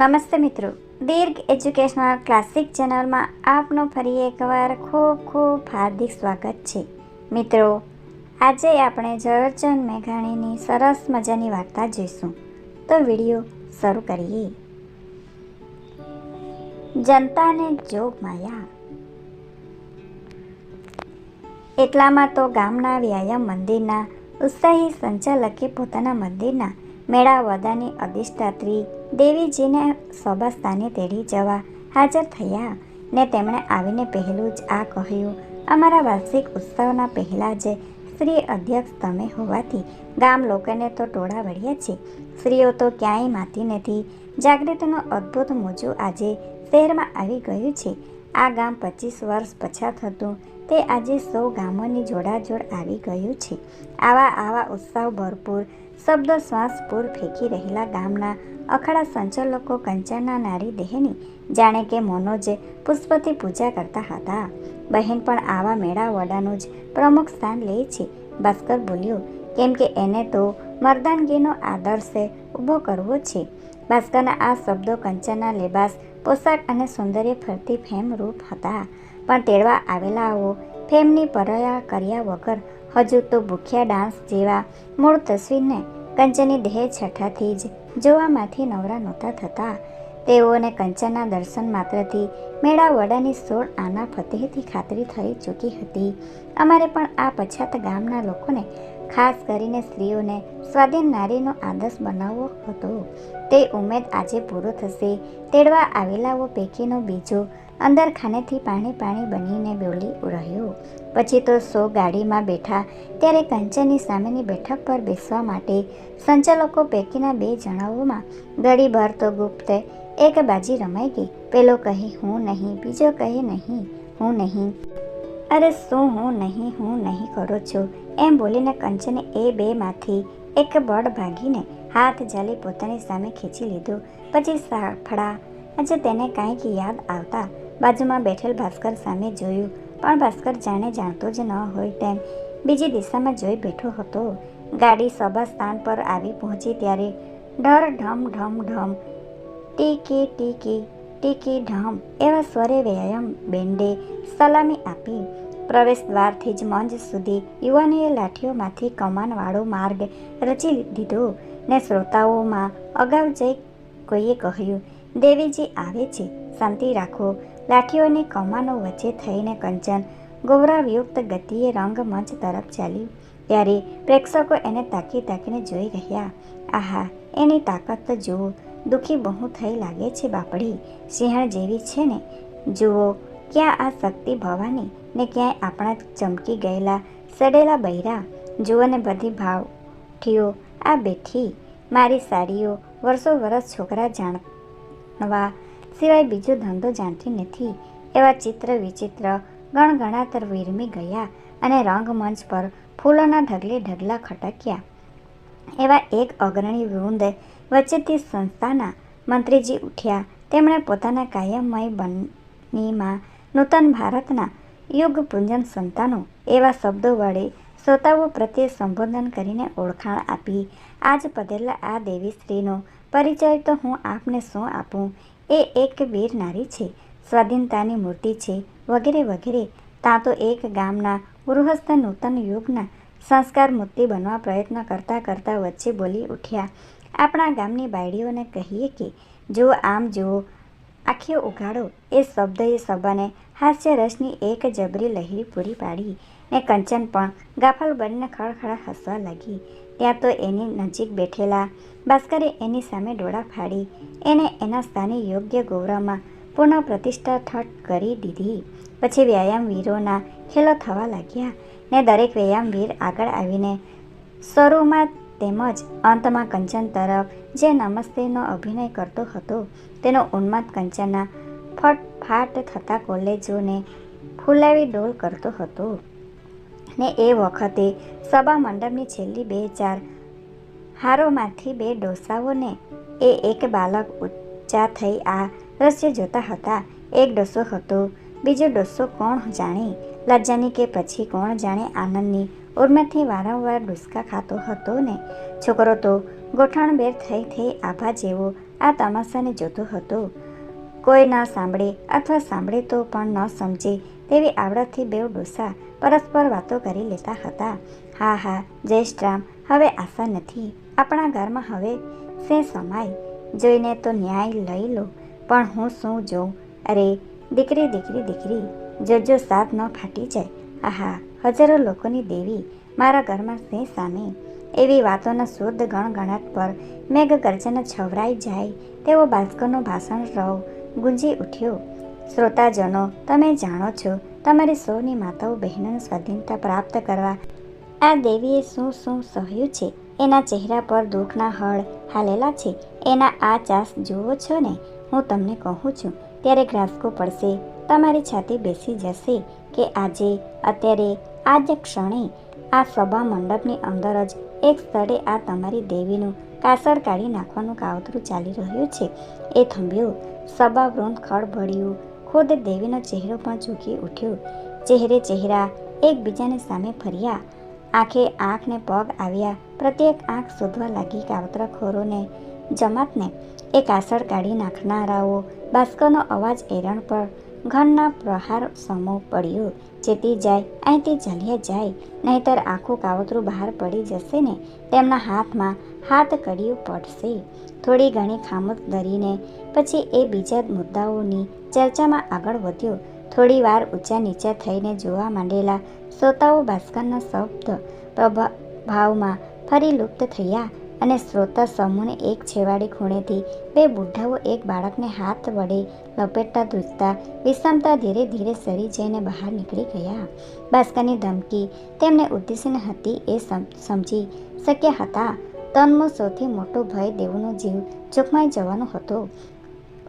નમસ્તે મિત્રો. દીર્ઘ educational classic ચેનલમાં આપનું ફરી એકવાર ખૂબ ખૂબ હાર્દિક સ્વાગત છે. મિત્રો, આજે આપણે ઝવેરચંદ મેઘાણીની સરસ મજાની વાર્તા જોઈશું. તો વીડિયો શરૂ કરીએ. જનતાને જોગ માયા. એટલામાં તો ગામના વ્યાયામ મંદિરના ઉત્સાહી સંચાલકે પોતાના મંદિરના મેળા વદાની અધિષ્ઠાત્રી દેવીજીને સભા સ્થાને તેડી જવા હાજર થયા ને તેમણે આવીને પહેલું જ આ કહ્યું, અમારા વાર્ષિક ઉત્સવના પહેલાં જ શ્રી અધ્યક્ષ તમે હોવાથી ગામ લોકોને તો ટોળા વળ્યા છે. સ્ત્રીઓ તો ક્યાંય માતી નથી. જાગૃતિનું અદ્ભુત મોજું આજે શહેરમાં આવી ગયું છે. આ ગામ પચીસ વર્ષ પછાત હતું. તે આજે સૌ ગામોની જોડાજોડ આવી ગયું છે. આવા આવા ઉત્સાહ ભરપૂર શબ્દો શ્વાસ પૂર ફેંકી રહેલા ગામના અખાડા સંચાલકો કંચનના નારી દેહની જાણે કે મનોજે પુષ્પથી પૂજા કરતા હતા. બહેન પણ આવા મેળા વડાનું જ પ્રમુખ સ્થાન લે છે. ભાસ્કર બોલ્યો, કેમ કે એને તો મર્દાનગીનો આદર્શે ઊભો કરવો છે. ભાસ્કરના આ શબ્દો કંચનના લેબાસ, પોશાક અને સૌંદર્ય ફરતી ફેમ રૂપ હતા. પણ તેડવા આવેલાઓ ફેમની પરયા કર્યા વગર હજુ તો ભૂખ્યા ડાન્સ જેવા મૂળ તસવીરને કંચનની દેહ છઠ્ઠાથી જ જોવામાંથી નવરા નહોતા થતા. તેઓને કંચનના દર્શન માત્રથી મેળા વડાની સોળ આના ફતેહથી ખાતરી થઈ ચૂકી હતી. અમારે પણ આ પછાત ગામના લોકોને ખાસ કરીને સ્ત્રીઓને સ્વાધીન નારીનો આદર્શ બનાવવો હતો. તે ઉમેદ આજે પૂરો થશે. તેડવા આવેલાઓ પૈકીનો બીજો અંદર ખાનેથી પાણી પાણી બનીને બોલી રહ્યો. પછી તો સો ગાડીમાં બેઠા. ત્યારે કંચનની સામેની બેઠક પર બેસવા માટે સંચાલકો પૈકીના બે જણાઓમાં ઘડીભર તો ગુપ્ત એક બાજી રમાઈ ગઈ. પેલો કહે, હું નહીં. બીજો કહે, નહીં. હું નહીં. અરે શું હું નહીં હું નહીં કરું છું. એમ બોલીને કંચને એ બેમાંથી એક બળ ભાગીને હાથ જાલી પોતાની સામે ખેંચી લીધું. પછી સાફડા આજે તેને કાંઈક યાદ આવતા બાજુમાં બેઠેલ ભાસ્કર સામે જોયું. પણ ભાસ્કર જાણે જાણતો જ ન હોય તેમ બીજી દિશામાં જોઈ બેઠો હતો. ગાડી સભા સ્થાન પર આવી પહોંચી ત્યારે ડર ઢમ ઢમ ઢમ ટીકી ટીકી ટીકી ઢમ એવા સ્વરે વ્યાયામ બેન્ડે સલામી આપી. પ્રવેશ દ્વારથી જ મંચ સુધી યુવાનીએ લાઠીઓમાંથી કમાનવાળો માર્ગ રચી દીધો ને શ્રોતાઓમાં અગાઉ જઈ કોઈએ કહ્યું, દેવીજી આવે છે, શાંતિ રાખો. લાઠીઓની કમાનો વચ્ચે થઈને કંચન ગૌરવયુક્ત ગતિએ રંગમંચ તરફ ચાલ્યું. ત્યારે પ્રેક્ષકો એને તાકી તાકીને જોઈ રહ્યા. આહા, એની તાકાત તો જુઓ દુઃખી બહુ થઈ લાગે છે બાપડી. સિંહણ જેવી છે ને? જુઓ, ક્યાં આ શક્તિ ભવાની ને ક્યાંય આપણા ચમકી ગયેલા સડેલા બૈરા? જુઓ ને બધી ભાવઠીઓ, આ બેઠી મારી સાડીઓ વર્ષો વર્ષ છોકરા જાણવા સિવાય બીજો ધંધો જાણતી નથી. એવા ચિત્ર વિચિત્ર ગણગણાતર વિરમી ગયા અને રંગમંચ પર ફૂલોના ઢગલે ઢગલા ખટક્યા. એવા એક અગ્રણી વૃંદ વચ્ચેથી સંસ્થાના મંત્રીજી ઉઠ્યા. તેમણે પોતાના કાયમમય બનીમાં નૂતન ભારતના યુગ પૂંજન સંતાનો એવા શબ્દો વડે શ્રોતાઓ પ્રત્યે સંબોધન કરીને ઓળખાણ આપી. આજ પધેલા આ દેવી સ્ત્રીનો પરિચય તો હું આપને શું આપું? એ એક વીર નારી છે. સ્વાધીનતાની મૂર્તિ છે. વગેરે વગેરે. ત્યાં તો એક ગામના ગૃહસ્થ નૂતન યુગના સંસ્કાર મૂર્તિ બનવા પ્રયત્ન કરતાં કરતાં વચ્ચે બોલી ઉઠ્યા. આપણા ગામની બાયડીઓને કહીએ કે, જો આમ જુઓ આખીઓ ઉઘાડો. એ શબ્દ એ સભાને હાસ્યરસની એક જબરી લહેરી પૂરી પાડી ને કંચન પણ ગાફલ બનીને ખળખળા હસવા લાગી. ત્યાં તો એની નજીક બેઠેલા ભાસ્કરે એની સામે ડોળા ફાડી, એને એના સ્થાને યોગ્ય ગૌરવમાં પુનઃ પ્રતિષ્ઠા ઠટ કરી દીધી. પછી વ્યાયામવીરોના ખેલો થવા લાગ્યા ને દરેક વ્યાયામવીર આગળ આવીને શરૂમાં તેમજ અંતમાં કંચન તરફ જે નમસ્તેનો અભિનય કરતો હતો, તેનો ઉન્માદ કંચનના ફટફાટ થતા કોલેજોને ફૂલાવી ડોલ કરતો હતો. ને એ વખતે સભા મંડપની છેલ્લી બે ચાર હારોમાંથી બે ડોસાઓને એ એક બાલક ઊંચા થઈ આ દ્રશ્ય જોતા હતા. એક ડોસો હતો, બીજો ડોસો કોણ જાણે? લજ્જાની કે પછી કોણ જાણે? આનંદની ઉર્મેથી વારંવાર ડુસકા ખાતો હતો ને, છોકરો તો ગોઠણબેર થઈ થઈ આભા જેવો આ તમાશાને જોતો હતો. કોઈ ન સાંભળે અથવા સાંભળે તો પણ ન સમજે તેવી આવડતથી બેવ ડોસા પરસ્પર વાતો કરી લેતા હતા. હા હા જયશ્રામ હવે આશા નથી. આપણા ઘરમાં હવે સે સમાય. જોઈને તો ન્યાય લઈ લો, પણ હું શું જોઉં? અરે, દીકરી દીકરી દીકરી, જોજો સાથ ન ફાટી જાય. આહા હજારો લોકોની દેવી મારા ઘરમાં સિંહ સામે એવી વાતોના શુદ્ધ ગણગણાટ પર મેઘ ગર્જન છવરાઈ જાય તેવો બાસ્કરનું ભાષણ રવ ગુંજી ઉઠ્યો. શ્રોતાજનો, તમે જાણો છો, તમારી સૌની માતાઓ બહેનોની સ્વાધીનતા પ્રાપ્ત કરવા આ દેવીએ શું શું સહ્યું છે? એના ચહેરા પર દુઃખના હળ હાલેલા છે. એના આ ચાસ જુઓ છો ને, હું તમને કહું છું, ત્યારે ગ્રાસકો પડશે. તમારી છાતી બેસી જશે કે આજે, અત્યારે આ ક્ષણે આ સભા મંડપની અંદર જ એક સ્થળે આ તમારી દેવીનું કાસળ કાઢી નાખવાનું કાવતરું ચાલી રહ્યું છે. એ થંભ્યું સભા વૃંદ ખળભળ્યું ખુદ દેવીનો ચહેરો પણ ઝૂકી ઉઠ્યો. ચહેરે ચહેરા એકબીજાની સામે ફર્યા. આંખે આંખને પગ આવ્યા, પ્રત્યેક આંખ શોધવા લાગી કાવતરાખોરોને, જમાતને. એ કાસળ કાઢી નાખનારાઓ બાસ્કરનો અવાજ એરણ પર ઘનના પ્રહાર સમો પડ્યો. જેતી જાય, અહીંથી ચાલ્યા જાય. નહીતર આખું કાવતરું બહાર પડી જશે ને, તેમના હાથમાં હાથ કડિયું પડશે. થોડી ઘણી ખામોશ ધરીને, પછી એ બીજા મુદ્દાઓની ચર્ચામાં આગળ વધ્યો. થોડી વાર ઊંચા નીચા થઈને જોવા માંડેલા શ્રોતાઓ ભાસ્કરના શબ્દ પ્રભાવમાં ફરી લુપ્ત થયા. અને શ્રોતા સમૂહને એક છેવાડી ખૂણેથી બે બુઢાઓ, એક બાળકને હાથ વડે લપેટતા ધૂજતા વિષમતા ધીરે ધીરે સરી જઈને બહાર નીકળી ગયા. બાસ્કાની ધમકી તેમને ઉદ્દેશીને હતી એ સમજી શક્યા હતા. તનમો સૌથી મોટો ભય દેવનો જીવ જોખમાઈ જવાનો હતો.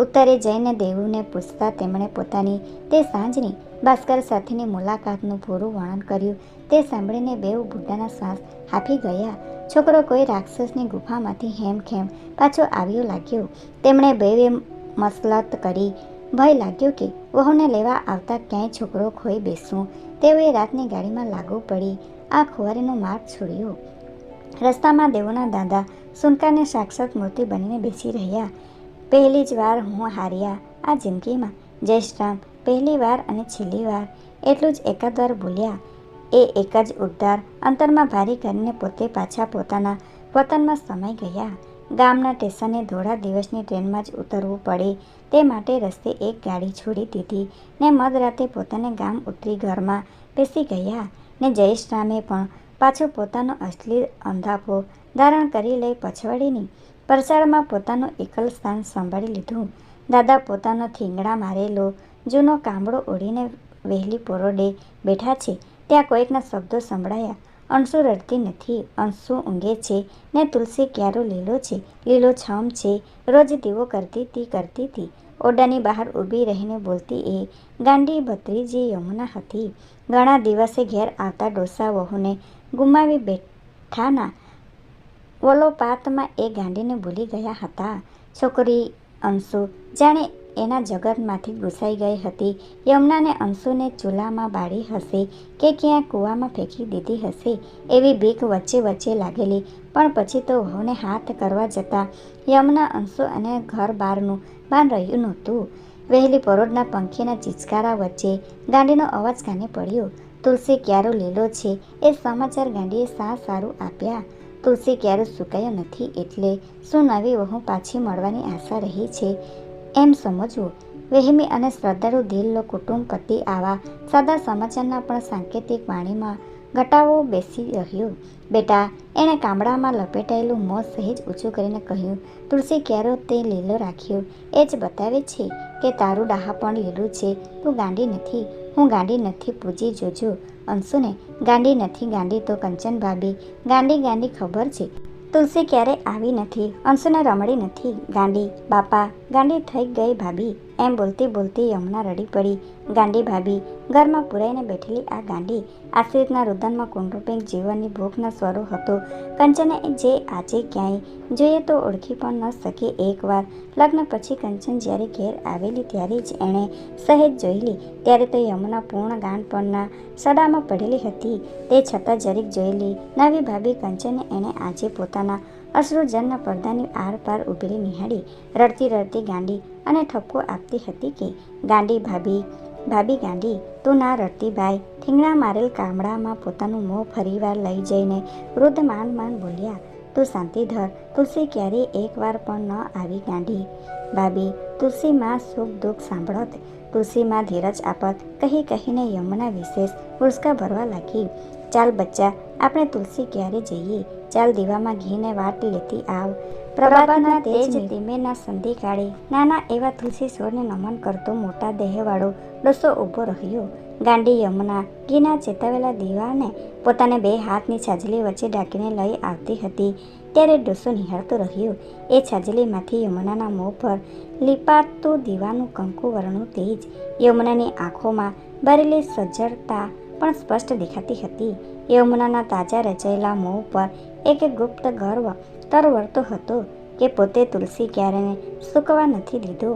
ઉત્તરે જઈને દેવુને પૂછતા તેમણે પોતાની તે સાંજની ભાસ્કર સાથેની મુલાકાતનું પૂરું વર્ણન કર્યું. તે સાંભળીને બેઉ બુઢાના શ્વાસ હાફી ગયા. છોકરો કોઈ રાક્ષસની ગુફામાંથી હેમખેમ પાછો આવ્યો લાગ્યો. તેમણે બેવે મસલત કરી. ભય લાગ્યો કે વહુને લેવા આવતા ક્યાંય છોકરો ખોઈ બેસવું તેઓએ રાતની ગાડીમાં લાગુ પડી. આ ખુવારીનો માર્ગ છોડ્યો. રસ્તામાં દેવોના દાદા સુનકાને સાક્ષાત મૂર્તિ બનીને બેસી રહ્યા. પહેલી જ વાર હું હાર્યા આ જિંદગીમાં. જયશ્રામ પહેલી વાર અને છેલ્લી વાર. એટલું જ એકાદ વાર બોલ્યા. એ એક જ ઉદ્ધાર. અંતરમાં ભારી કરીને પોતે પાછા પોતાના વતનમાં સમાઈ ગયા. ગામના સ્ટેશને ધોળા દિવસની ટ્રેનમાં જ ઉતરવું પડે. તે માટે રસ્તે એક ગાડી છોડી દીધી ને મધરાતે પોતાને ગામ ઉતરી ઘરમાં બેસી ગયા. ને જયેશરામે પણ પાછો પોતાનો અસલી અંધાપો ધારણ કરી લઈ પછવાડીની. પરસાળમાં પોતાનું એકલ સ્થાન સંભાળી લીધું. દાદા પોતાનો થીંગડા મારેલો, જૂનો કાંબળો ઓઢીને વહેલી પોરોડે બેઠા છે. ત્યાં કોઈકના શબ્દો સંભળાયા. અંશુ રડતી નથી અંશુ ઊંઘે છે ને તુલસી ક્યારો લીલો છે, લીલો છમ છે. રોજ દીવો કરતી હતી કરતી હતી ઓરડાની બહાર ઊભી રહીને બોલતી એ, ગાંડી ભત્રીજી યમુના હતી. ઘણા દિવસે ઘેર આવતા ડોસા વહુને ગુમાવી બેઠાના વલોપાતમાં એ ગાંડીને ભૂલી ગયા હતા. છોકરી અંશુ, જાણે એના જગતમાંથી ઘૂસાઈ ગઈ હતી. યમુનાને અંશુને ચૂલામાં બાળી હશે કે ક્યાં કૂવામાં ફેંકી દીધી હશે એવી બીક વચ્ચે વચ્ચે લાગેલી. પણ પછી તો વહુને હાથ કરવા જતાં યમુના, અંશુ અને ઘર બહારનું બાન રહ્યું નહોતું. વહેલી પરોઢના પંખીના ચિચકારા વચ્ચે ગાંડીનો અવાજ કાને પડ્યો? તુલસી ક્યારો લીલો છે, એ સમાચાર ગાંડીએ સા સારું આપ્યા. તુલસી ક્યારો સુકાયો નથી એટલે શું નવી વહુ પાછી મળવાની આશા રહી છે. એમ સમજવું, વહેમી અને શ્રદ્ધાળુ દિલનો કુટુંબ પતિ આવા સાદા સમાચારના પણ સાંકેતિક વાણીમાં ઘટાવો બેસી રહ્યો. બેટા, એણે કામડામાં લપેટાયેલું મોં સહેજ ઊંચું કરીને કહ્યું, તુલસી, ક્યારો તે લીલો રાખ્યો? એ જ બતાવે છે કે તારું ડાહા પણ લીલું છે. તું ગાંડી નથી. હું ગાંડી નથી પૂજી જોજો. અંશુને ગાંડી નથી, ગાંડી તો કંચન ભાભી. ગાંડી ગાંડી ખબર છે. તુલસી ક્યારે આવી નથી? અંશુને રમડી નથી. ગાંડી, બાપા ગાંડી થઈ ગઈ ભાભી. એમ બોલતી બોલતી યમુના રડી પડી. ગાંડી ભાભી, ઘરમાં પુરાઈને બેઠેલી આ ગાંડી આશ્રિતના રુદનમાં કુંડુપિક જીવનની ભૂખનો સ્વરૂપ હતો. કંચને જે આજે ક્યાંય જોઈએ તો ઓળખી પણ ન શકે એકવાર. લગ્ન પછી કંચન જ્યારે ઘેર આવેલી ત્યારે જ એણે સહેજ જોયેલી ત્યારે તો યમુના પૂર્ણ ગાંડપણના સડામાં પડેલી હતી. તે છતાં જરીક જોયેલી નવી ભાભી કંચને એણે આજે પોતાના અશ્રુજનના પડદાની આરપાર ઊભેલી નિહાળી રડતી રડતી ગાંડી અને ઠપકો આપતી હતી કે, ગાંડી ભાભી ભાભી ગાંડી, તું ના રડતી ભાઈ. ઠીંગણા મારેલ કામડામાં પોતાનું મોં ફરીવાર લઈ જઈને વૃદ્ધ માંડ માંડ બોલ્યા, તું શાંતિ ધર તુલસી ક્યારેય એકવાર પણ ન આવી ગાંડી. ભાભી તુલસીમાં સુખ દુઃખ સાંભળત તુલસીમાં ધીરજ આપત. કહી કહીને યમુના વિશેષ પુરસ્કાર ભરવા લાગી, ચાલ બચ્ચા, આપણે તુલસી ક્યારે જઈએ? ચાલ દીવામાં ઘીને વાટ લેતી આવ. પ્રભાતના તેજ ધીમેના સંધિ કાઢી નાના એવા તુલસી સ્વરને નમન કરતો મોટા દેહવાળો ડોસો ઊભો રહ્યો. ગાંડી યમુના ઘીના ચેતાવેલા દીવાને પોતાને બે હાથની છાજલી વચ્ચે ઢાંકીને લઈ આવતી હતી. ત્યારે ડોસો નિહાળતો રહ્યો. એ છાજલીમાંથી યમુનાના મોં પર લીપાતું દીવાનું કંકુ વર્ણું તેજ. યમુનાની આંખોમાં ભરેલી સજ્જડતા પણ સ્પષ્ટ દેખાતી હતી. યમુનાના તાજા રચાયેલા મોં પર એક ગુપ્ત ગર્વ તરવરતો હતો કે પોતે તુલસી ક્યારેને સૂકવા નથી દીધો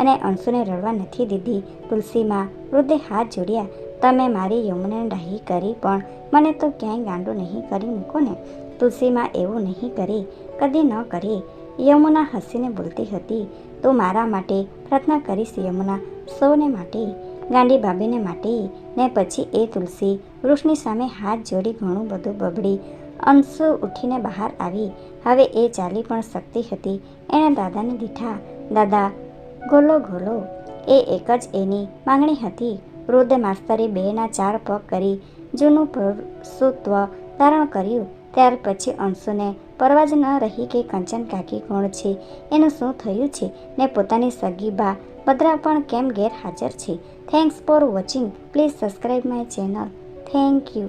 અને અંશુને રડવા નથી દીધી. તુલસીમાં વૃદ્ધે હાથ જોડ્યા, તમે મારી યમુને ડાહી કરી, પણ મને તો ક્યાંય ગાંડો નહીં કરી મૂકો ને. તુલસીમાં એવું નહીં કરી, કદી ન કરી. યમુના હસીને બોલતી હતી, તું મારા માટે પ્રાર્થના કરીશ યમુના, સૌને માટે, ગાંડી ભાભીને માટે. ને પછી એ તુલસી વૃક્ષની સામે હાથ જોડી ઘણું બધું બબડી અંશુ ઉઠીને બહાર આવી. હવે એ ચાલી પણ શકતી હતી. એણે દાદાને દીઠા, દાદા, ગોલો ગોલો. એ એક જ એની માંગણી હતી. વૃદ્ધ માસ્તરે બેના ચાર પગ કરી જૂનું પુરુષત્વ ધારણ કર્યું. ત્યાર પછી અંશુને પરવા જ ન રહી કે કંચન કાકી કોણ છે? એનું શું થયું છે? ને પોતાની સગી બા બદ્રા પણ કેમ ગેરહાજર છે? Thanks for watching please subscribe my channel thank you